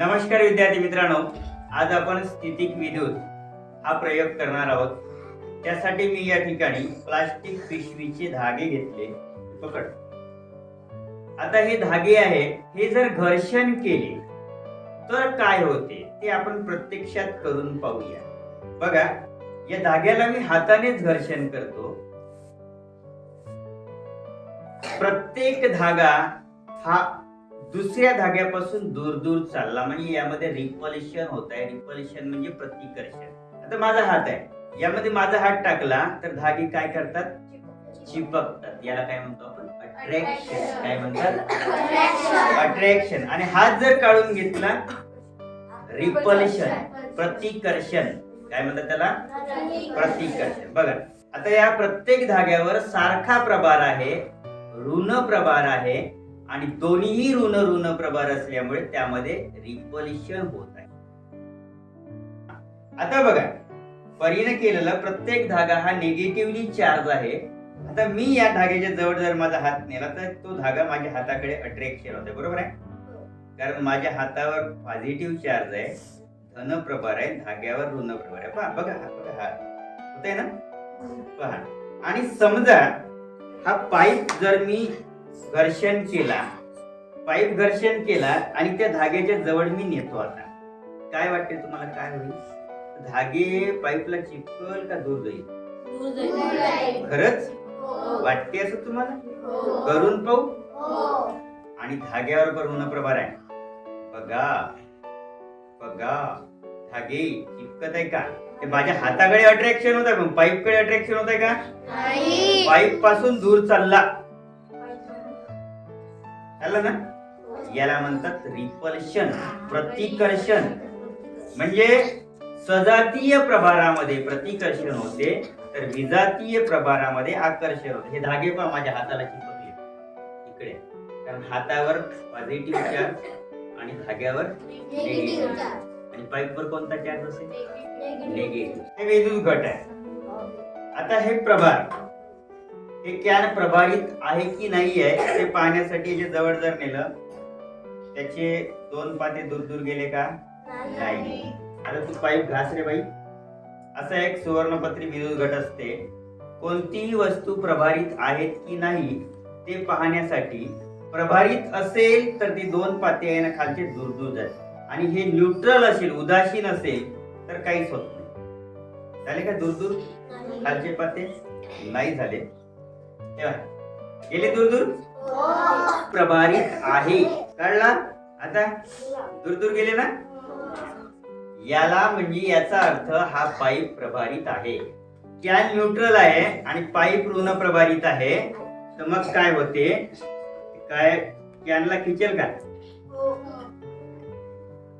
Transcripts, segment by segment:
नमस्कार विद्यार्थी मित्रांनो आज आपण स्थितिक विद्युत हा प्रयोग करणार आहोत. त्यासाठी मी या ठिकाणी प्लास्टिक पिशवीचे धागे घेतले. पकड. आता हे धागे आहे हे जर घर्षण केले तर काय होते ते आपण प्रत्यक्षात करून पाहूया. बघा या धाग्याला मी हातानेच घर्षण करतो. प्रत्येक धागा हा दुसऱ्या धाग्यापासून दूर दूर चालला. म्हणजे यामध्ये रिपल्शन होत आहे रिपल्शन म्हणजे प्रतिकर्षण. आता माझा हात आहे. यामध्ये माझा हात टाकला तर धागे काय करतात? चिपकतात. याला काय म्हणतो आपण? अट्रॅक्शन काय म्हणतात? अट्रॅक्शन आणि हात जर काढून घेतला रिपल्शन प्रतिकर्षण. काय म्हणतात त्याला? प्रतिकर्षण. बघा आता या प्रत्येक धाग्यावर सारखा प्रभार आहे ऋण प्रभार आहे आणि दोन्हीही ऋण ऋण प्रभार असल्यामुळे त्यामध्ये रिपल्शन होत आहे. आता बघा परीने केलेला प्रत्येक धागा हा निगेटिव्हली चार्ज आहे. आता मी या धाग्याच्या जवळ जर माझा हात नेला तर तो धागा माझ्या हाताकडे अट्रॅक्शन होते बरोबर आहे? कारण माझ्या हातावर पॉझिटिव्ह चार्ज आहे धन प्रभार आहे धाग्यावर ऋण प्रभार आहे. पहा बघा हा बघा हा. होतंय ना? पहा. आणि समजा हा पाईप जर मी घर्षण केला. पाईप घर्षण केला आणि त्या धाग्याच्या जवळ मी नेतो आता. काय वाटते तुम्हाला काय होईल? धागे पाईपला चिपकल का दूर जाईल? खरंच? वाटते असं तुम्हाला? करून पाहू? आणि धाग्यावर ऋण प्रभार आहे. बघा. बघा. धागे चिपकत आहे का? ते माझ्या हाताकडे अट्रॅक्शन होत आहे पण पाईपकडे अट्रॅक्शन होत आहे का? पाईपपासून दूर चालला. चालला ना? याला म्हणतात रिपल्शन प्रतिकर्षण. म्हणजे सजातीय प्रभारामध्ये प्रतिकर्षण होते तर विजातीय प्रभारामध्ये आकर्षण होते. हे धागे पण माझ्या हाताला चिपकले. इकडे. कारण हातावर पॉझिटिव्ह चार्ज आणि धाग्यावर निगेटिव्ह आणि पाईपवर कोणता चार्ज असेल? निगेटिव्ह हे विद्युत घट आहे. आता हे प्रभार. हे कॅन प्रभारित आहे की नाही आहे ते पाहण्यासाठी याच्या जवळ जर नेलं त्याचे दोन पाते दूर दूर गेले का? नाही. आता तू पाईप घास रे बाई. असा एक सुवर्णपत्री विद्युत घट असते. कोणतीही वस्तू प्रभारित आहेत की नाही ते पाहण्यासाठी प्रभारित असेल तर ती दोन पाते आहे ना खालचे दूर दूर जाते आणि हे न्यूट्रल असेल उदासीन असेल तर काहीच होत नाही. झाले का दूर दूर? खालचे पाते? नाही झाले. गेले दूर दूर प्रभारित आहे. कळला? आता? दूर दूर गेले ना? याला म्हणजे याचा अर्थ हा पाईप प्रभारित आहे. कॅन न्यूट्रल आहे आणि पाईप ऋण प्रभारित आहे. तर मग काय होते? काय? कॅनला खिचेल का?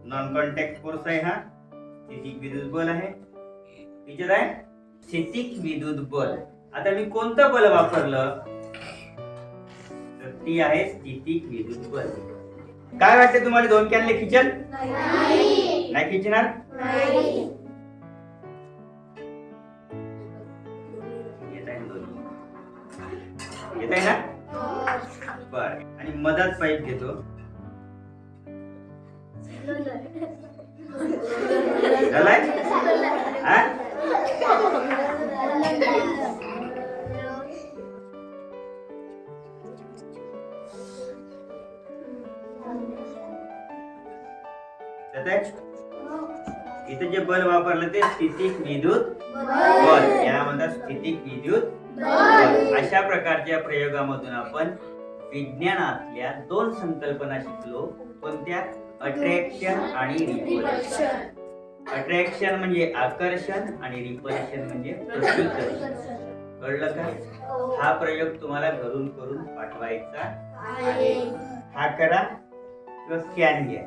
नॉन कॉन्टॅक्ट फोर्स आहे हा. स्थितिक विद्युत बल आहे. खिचत आहे? विद्युत बल. आता मी कोणतं बल वापरलं? तर ती आहे स्थितिक विद्युत बल काय वाटते तुम्हाला दोन कॅनले खिचल नाही. खिचणार? येत आहे ना बर. आणि मधात पाईप घेतो. झालाय? आहे? इथे जे बल वापरलं ते स्थितिक विद्युत बल. याला म्हणतात स्थितिक विद्युत बल. अशा प्रकारच्या प्रयोगामधून आपण विज्ञानातल्या दोन संकल्पना शिकलो. कोणत्या? अट्रॅक्शन आणि रिपल्शन अट्रॅक्शन म्हणजे आकर्षण आणि रिपल्शन म्हणजे प्रतिकर्षण कळलं का? हा प्रयोग तुम्हाला घरून करून पाठवायचा हा करा. किंवा स्कॅन घ्या.